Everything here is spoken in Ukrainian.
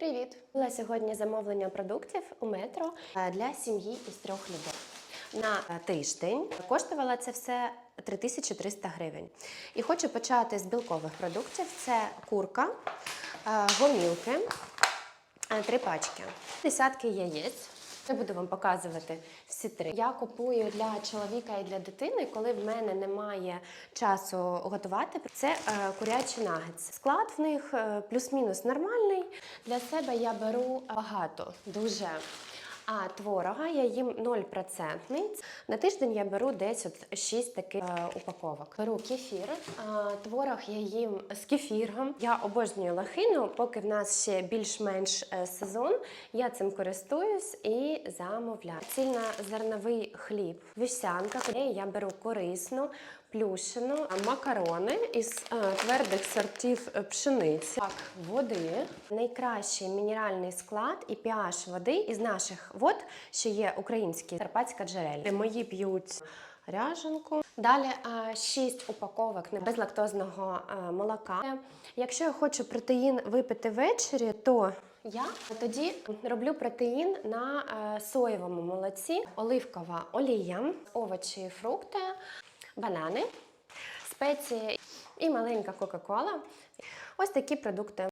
Привіт! Була сьогодні замовлення продуктів у метро е, для сім'ї із трьох людей. На е, тиждень коштувало це все 3300 гривень. І хочу почати з білкових продуктів: це курка, е, гомілки, три пачки, десятки яєць. Я буду вам показувати всі три. Я купую для чоловіка і для дитини, коли в мене немає часу готувати. Це е, курячі нагетси. Склад в них е, плюс-мінус нормальний. Для себе я беру багато, дуже. А творога я їм 0%. На тиждень я беру десь от 6 таких е, упаковок. Беру кефір, е, творог я їм з кефіром. Я обожнюю лохину, поки в нас ще більш-менш е, сезон. Я цим користуюсь і замовляю. Цільнозерновий хліб, вівсянка. Я беру корисну, плющену, а макарони із е, твердих сортів е, пшениці. Так, води. Найкращий мінеральний склад і pH води із наших вод, що є українські Карпатська джерельна. Мої п'ють ряженку. Далі 6 упаковок безлактозного молока. Якщо я хочу протеїн випити ввечері, то я тоді роблю протеїн на соєвому молоці, оливкова олія, овочі, фрукти, банани, спеції і маленька Кока-Кола. Ось такі продукти.